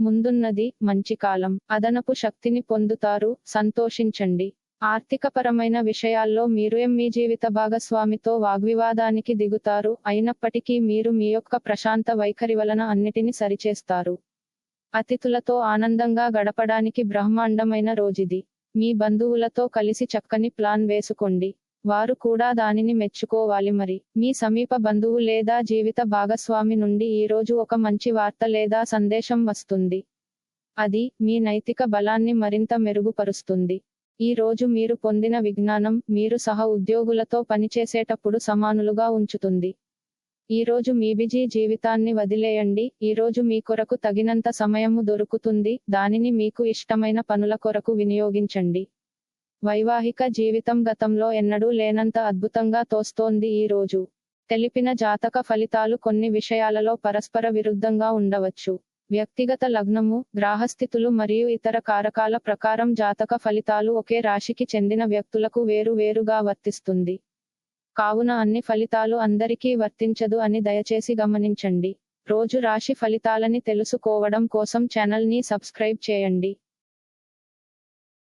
ముందున్నది మంచి కాలం. అదనపు శక్తిని పొందుతారు. సంతోషించండి. ఆర్థికపరమైన విషయాల్లో మీరు మీ జీవిత భాగస్వామితో వాగ్వివాదానికి దిగుతారు. అయినప్పటికీ మీరు మీ యొక్క ప్రశాంత వైఖరి వలన అన్నిటిని సరిచేస్తారు. అతిథులతో ఆనందంగా గడపడానికి బ్రహ్మాండమైన రోజుది. మీ బంధువులతో కలిసి చక్కని ప్లాన్ వేసుకోండి. వారు కూడా దానిని మెచ్చుకోవాలి మరి. మీ సమీప బంధువు లేదా జీవిత భాగస్వామి నుండి ఈ రోజు ఒక మంచి వార్త లేదా సందేశం వస్తుంది. అది మీ నైతిక బలాన్ని మరింత మెరుగుపరుస్తుంది. ఈ రోజు మీరు పొందిన విజ్ఞానం మీరు సహ ఉద్యోగులతో పనిచేసేటప్పుడు సమానులుగా ఉంచుతుంది. ఈ రోజు మీ బిజీ జీవితాన్ని వదిలేయండి. ఈ రోజు మీ కొరకు తగినంత సమయము దొరుకుతుంది. దానిని మీకు ఇష్టమైన పనుల కొరకు వినియోగించండి. వైవాహిక జీవితం గతంలో ఎన్నడూ లేనంత అద్భుతంగా తోస్తోంది ఈ రోజు. తెలిపిన జాతక ఫలితాలు కొన్ని విషయాలలో పరస్పర విరుద్ధంగా ఉండవచ్చు. వ్యక్తిగత లగ్నము గ్రాహస్థితులు మరియు ఇతర కారకాల ప్రకారం జాతక ఫలితాలు ఒకే రాశికి చెందిన వ్యక్తులకు వేరు వేరుగా వర్తిస్తుంది. కావున అన్ని ఫలితాలు అందరికీ వర్తించదు అని దయచేసి గమనించండి. రోజు రాశి ఫలితాలని తెలుసుకోవడం కోసం ఛానల్ని సబ్స్క్రైబ్ చేయండి.